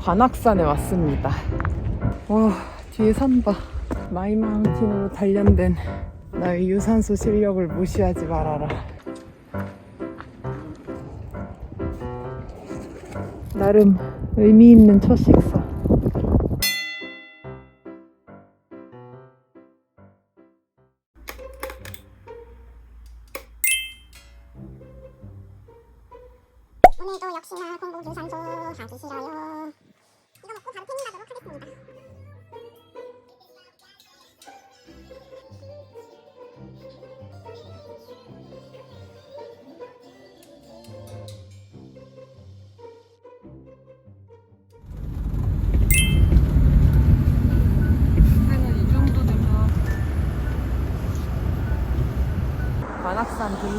관악산에 왔습니다. 와, 뒤에 산 봐. 마이마운틴으로 단련된 나의 유산소 실력을 무시하지 말아라. 나름 의미 있는 첫 식사. 오늘도 역시나 공복 유산소 하기 싫어요.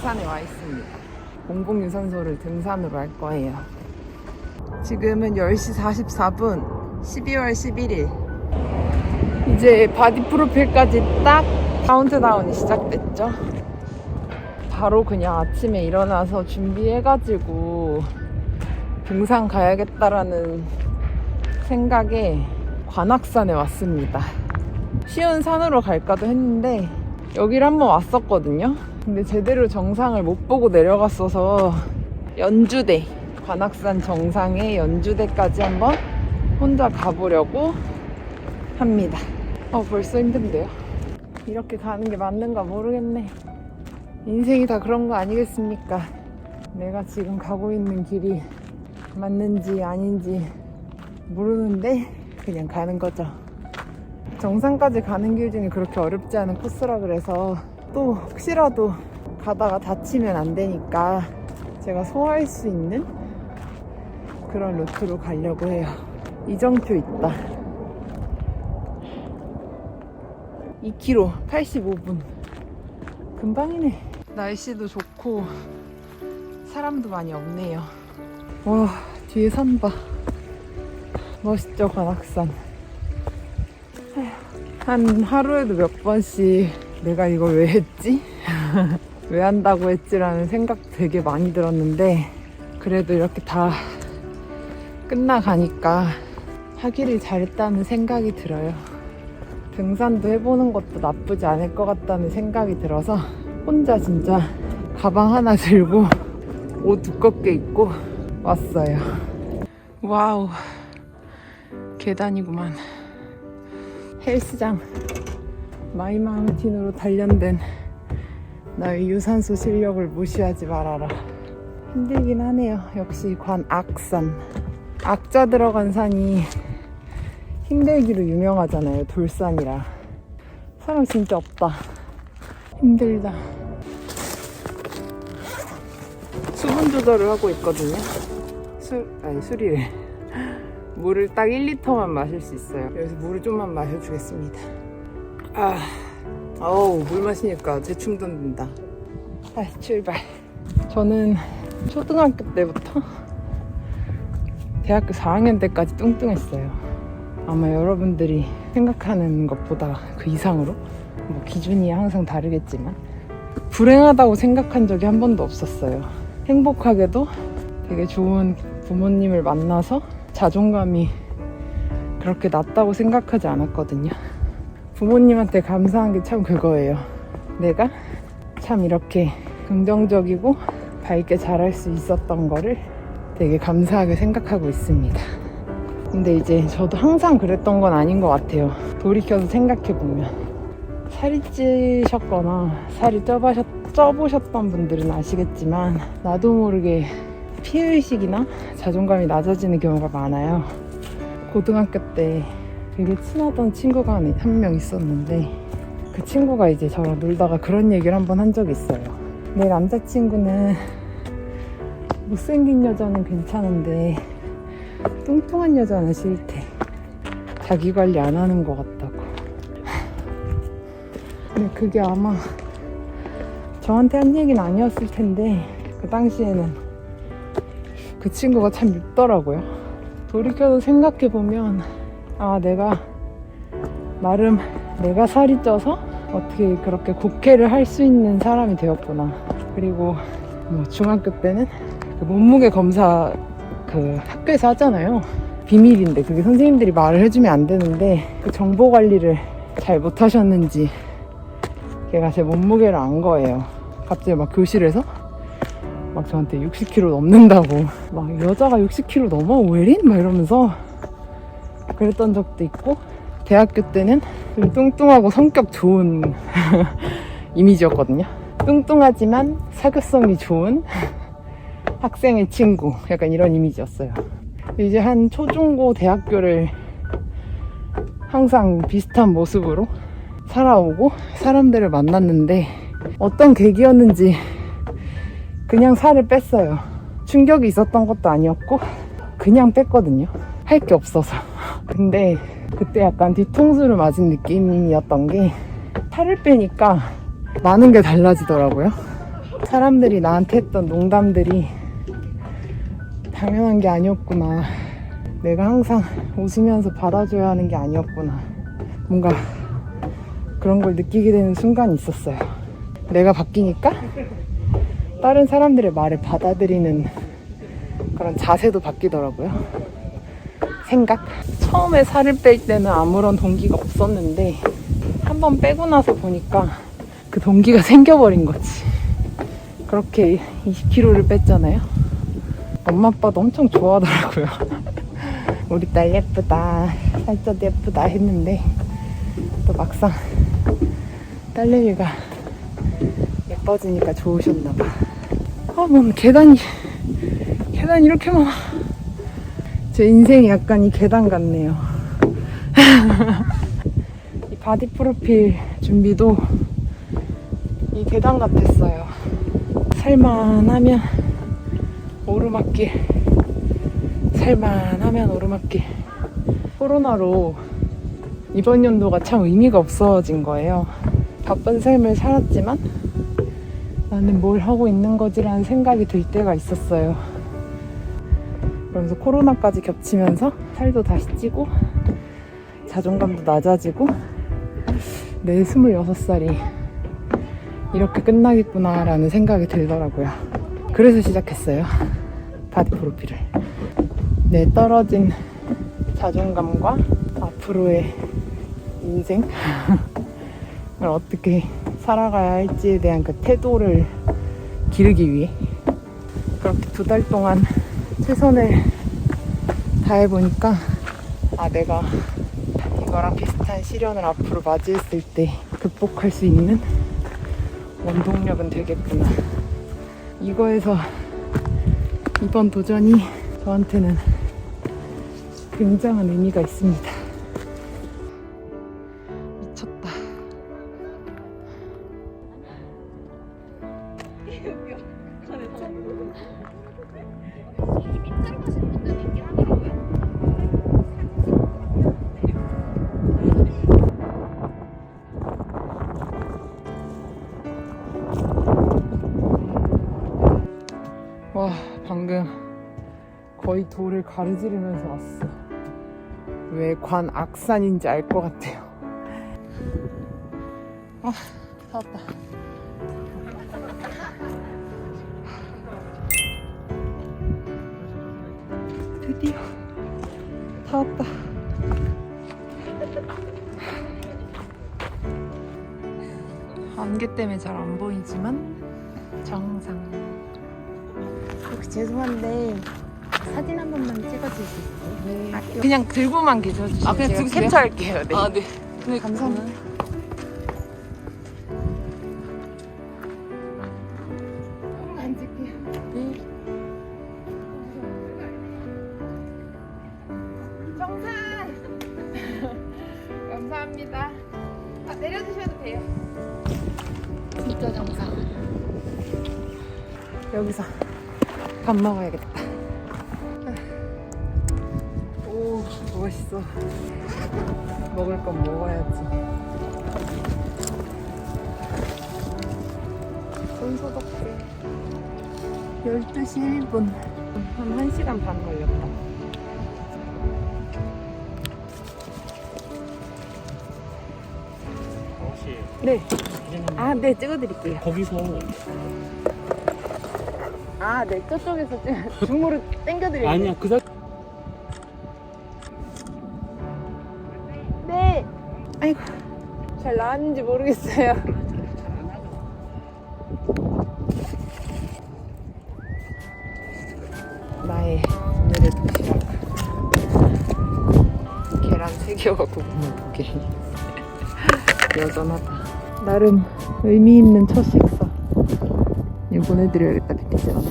등산에 와 있습니다. 공복 유산소를 등산으로 할 거예요. 지금은 10시 44분, 12월 11일. 이제 바디 프로필까지 딱 카운트다운이 시작됐죠. 바로 그냥 아침에 일어나서 준비해가지고 등산 가야겠다라는 생각에 관악산에 왔습니다. 쉬운 산으로 갈까도 했는데 여기를 한번 왔었거든요. 근데 제대로 정상을 못 보고 내려갔어서 연주대 관악산 정상의 연주대까지 한번 혼자 가보려고 합니다. 어 벌써 힘든데요. 이렇게 가는 게 맞는가 모르겠네. 인생이 다 그런 거 아니겠습니까? 내가 지금 가고 있는 길이 맞는지 아닌지 모르는데 그냥 가는 거죠. 정상까지 가는 길 중에 그렇게 어렵지 않은 코스라 그래서 또 혹시라도 가다가 다치면 안 되니까 제가 소화할 수 있는 그런 루트로 가려고 해요. 이정표 있다. 2km 85분. 금방이네. 날씨도 좋고 사람도 많이 없네요. 와 뒤에 산 봐. 멋있죠 관악산. 한 하루에도 몇 번씩 내가 이걸 왜 했지? 왜 한다고 했지라는 생각 되게 많이 들었는데 그래도 이렇게 다 끝나가니까 하기를 잘했다는 생각이 들어요. 등산도 해보는 것도 나쁘지 않을 것 같다는 생각이 들어서 혼자 진짜 가방 하나 들고 옷 두껍게 입고 왔어요. 와우. 계단이구만. 헬스장 마이마운틴으로 단련된 나의 유산소 실력을 무시하지 말아라. 힘들긴 하네요. 역시 관악산. 악자 들어간 산이 힘들기로 유명하잖아요. 돌산이라. 사람 진짜 없다. 힘들다. 수분 조절을 하고 있거든요. 술, 아니, 술이래. 물을 딱 1리터만 마실 수 있어요. 여기서 물을 좀만 마셔주겠습니다. 아, 어우, 물 마시니까 재충전 된다. 다시 출발. 저는 초등학교 때부터 대학교 4학년 때까지 뚱뚱했어요. 아마 여러분들이 생각하는 것보다 그 이상으로 뭐 기준이 항상 다르겠지만 불행하다고 생각한 적이 한 번도 없었어요. 행복하게도 되게 좋은 부모님을 만나서 자존감이 그렇게 낮다고 생각하지 않았거든요. 부모님한테 감사한 게 참 그거예요. 내가 참 이렇게 긍정적이고 밝게 자랄 수 있었던 거를 되게 감사하게 생각하고 있습니다. 근데 이제 저도 항상 그랬던 건 아닌 것 같아요. 돌이켜서 생각해보면. 살이 찌셨거나 살이 쪄보셨, 쪄보셨던 분들은 아시겠지만 나도 모르게 피해의식이나 자존감이 낮아지는 경우가 많아요. 고등학교 때 되게 친하던 친구가 한 명 있었는데 그 친구가 이제 저랑 놀다가 그런 얘기를 한 번 한 적이 있어요. 내 남자친구는 못생긴 여자는 괜찮은데 뚱뚱한 여자는 싫대. 자기 관리 안 하는 것 같다고. 근데 그게 아마 저한테 한 얘기는 아니었을 텐데 그 당시에는 그 친구가 참 밉더라고요. 돌이켜서 생각해보면, 아, 내가, 나름 내가 살이 쪄서 어떻게 그렇게 곡해를 할 수 있는 사람이 되었구나. 그리고 뭐 중학교 때는 그 몸무게 검사 그 학교에서 하잖아요. 비밀인데 그게 선생님들이 말을 해주면 안 되는데 그 정보 관리를 잘 못하셨는지 걔가 제 몸무게를 안 거예요. 갑자기 막 교실에서 막 저한테 60kg 넘는다고 막 여자가 60kg 넘어 오해린? 막 이러면서 그랬던 적도 있고 대학교 때는 좀 뚱뚱하고 성격 좋은 이미지였거든요. 뚱뚱하지만 사교성이 좋은 학생의 친구 약간 이런 이미지였어요. 이제 한 초중고 대학교를 항상 비슷한 모습으로 살아오고 사람들을 만났는데 어떤 계기였는지 그냥 살을 뺐어요. 충격이 있었던 것도 아니었고 그냥 뺐거든요. 할 게 없어서. 근데 그때 약간 뒤통수를 맞은 느낌이었던 게 살을 빼니까 많은 게 달라지더라고요. 사람들이 나한테 했던 농담들이 당연한 게 아니었구나. 내가 항상 웃으면서 받아줘야 하는 게 아니었구나. 뭔가 그런 걸 느끼게 되는 순간이 있었어요. 내가 바뀌니까 다른 사람들의 말을 받아들이는 그런 자세도 바뀌더라고요. 생각? 처음에 살을 뺄 때는 아무런 동기가 없었는데 한 번 빼고 나서 보니까 그 동기가 생겨버린 거지. 그렇게 20kg를 뺐잖아요. 엄마 아빠도 엄청 좋아하더라고요. 우리 딸 예쁘다, 살쪄도 예쁘다 했는데 또 막상 딸내미가 예뻐지니까 좋으셨나봐. 아, 뭔 계단이, 계단이 이렇게 많아. 제 인생이 약간 이 계단 같네요. 이 바디 프로필 준비도 이 계단 같았어요. 살만하면 오르막길, 살만하면 오르막길. 코로나로 이번 연도가 참 의미가 없어진 거예요. 바쁜 삶을 살았지만 나는 뭘 하고 있는 거지라는 생각이 들 때가 있었어요. 그러면서 코로나까지 겹치면서 살도 다시 찌고 자존감도 낮아지고 내 26살이 이렇게 끝나겠구나라는 생각이 들더라고요. 그래서 시작했어요. 바디 프로필을. 내 떨어진 자존감과 앞으로의 인생을 어떻게 살아가야 할지에 대한 그 태도를 기르기 위해 그렇게 두 달 동안 최선을 다해보니까 아 내가 이거랑 비슷한 시련을 앞으로 맞이했을 때 극복할 수 있는 원동력은 되겠구나. 이거에서 이번 도전이 저한테는 굉장한 의미가 있습니다. 미쳤다 와 방금 거의 돌을 가르지르면서 왔어. 왜 관 악산인지 알 것 같아요. 아 찾았다 드디어 다 왔다 안개 때문에 잘 안 보이지만 정상 혹시 죄송한데 사진 한 번만 찍어줄 수 있어요? 네. 그냥 들고만 계셔주시면 아, 그냥 제가 들으세요? 캡처할게요. 네. 아, 네. 네, 감사합니다. 정상! 감사합니다. 아, 내려주셔도 돼요. 진짜 정상. 여기서 밥 먹어야겠다. 오, 멋있어. 먹을 건 먹어야지. 손 소독해. 12시 1분. 한 1시간 반 걸렸다. 네. 아, 네, 찍어드릴게요. 거기서 아, 네, 저쪽에서 중무를 땡겨드릴게요. 아니야 그 사. 네. 아이고, 잘 나왔는지 모르겠어요. 나의 오늘의 도시락. 계란 3개와 구운 고기. 여전하다. 나름 의미 있는 첫 식사. 이거 보내드려야겠다 피티쌤한테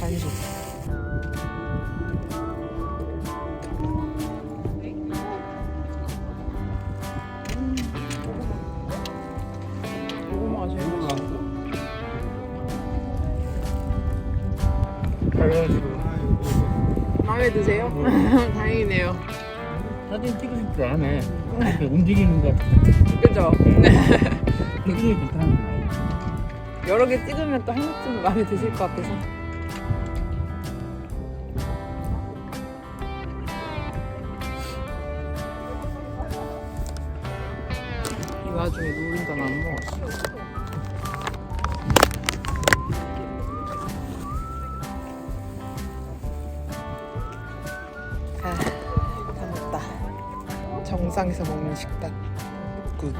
반죽 제일 맛있어 마음에 드세요? 다행이네요 사진 찍을 줄 아네. 이렇게 움직이는 거. 그죠? 그게 못하는 거야. 여러 개 찍으면 또 하나쯤 마음에 드실 것 같아서 이 와중에 노른자는 안 먹었어 먹다 정상에서 먹는 식단 굿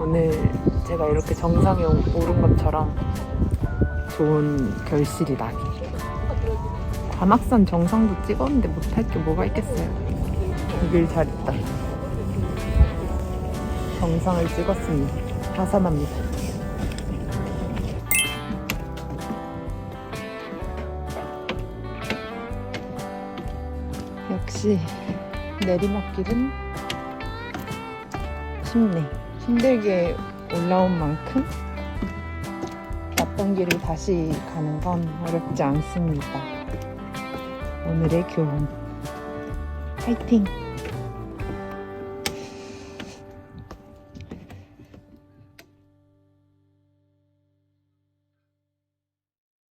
오늘 제가 이렇게 정상에 오- 오른 것처럼 좋은 결실이 나기. 관악산 정상도 찍었는데 못할 게 뭐가 있겠어요. 이길 잘했다. 정상을 찍었으니 하산합니다. 역시 내리막길은 쉽네. 힘들게 올라온 만큼 났던 길을 다시 가는 건 어렵지 않습니다. 오늘의 교훈. 화이팅!